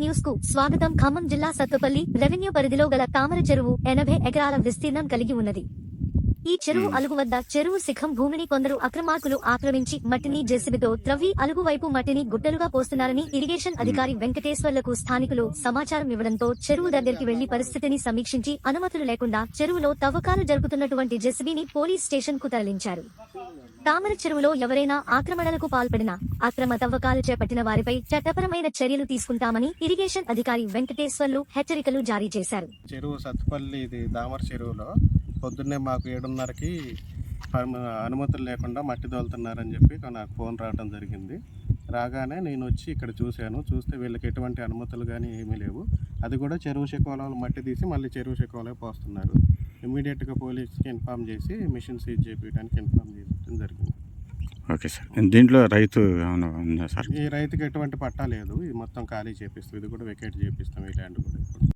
న్యూస్కు స్వాగతం. ఖమ్మం జిల్లా సత్తుపల్లి రెవెన్యూ పరిధిలో గల తామర చెరువు ఎనభై ఎకరాల విస్తీర్ణం కలిగి ఉన్నది. ఈ చెరువు అలుగు వద్ద చెరువు శిఖం భూమిని కొందరు అక్రమార్కులు ఆక్రమించి మట్టిని జెసిబితో త్రవ్వి అలుగు వైపు మట్టిని గుట్టలుగా పోస్తున్నారని ఇరిగేషన్ అధికారి వెంకటేశ్వర్లకు స్థానికులు సమాచారం ఇవ్వడంతో చెరువు దగ్గరికి వెళ్ళి పరిస్థితిని సమీక్షించి అనుమతులు లేకుండా చెరువులో తవ్వకాలు జరుపుతున్నటువంటి జెసిబిని పోలీస్ స్టేషన్కు తరలించారు. తామర చెరువులో ఎవరైనా ఆక్రమణలకు పాల్పడినా అక్రమ తవ్వకాలు చేపట్టిన వారిపై చట్టపరమైన చర్యలు తీసుకుంటామని ఇరిగేషన్ అధికారి వెంకటేశ్వర్లు హెచ్చరికలు జారీ చేశారు. చెరువు సత్తుపల్లి ఇది దామర చెరువులో. పొద్దున్నే మాకు ఏడున్నరకి అనుమతులు లేకుండా మట్టి తోలుతున్నారని చెప్పి నాకు ఫోన్ రావడం జరిగింది. రాగానే నేను వచ్చి ఇక్కడ చూశాను. చూస్తే వీళ్ళకి ఎటువంటి అనుమతులు కానీ ఏమీ లేవు. అది కూడా చెరువు శకోలలో మట్టి తీసి మళ్ళీ చెరువు శకోలే పోస్తున్నారు. ఇమీడియట్గా పోలీస్కి ఇన్ఫామ్ చేసి మిషన్ సీజ్ చేయడానికి ఇన్ఫామ్ చేయడం జరిగింది. Okay sir. దీంట్లో రైతు ఏమైనా ఉందా సార్? ఈ రైతుకి ఎటువంటి పట్టా లేదు. ఇది మొత్తం ఖాళీ చేపిస్తాం ఇది కూడా వెకేట్ చేపిస్తాం ఈ ల్యాండ్ కూడా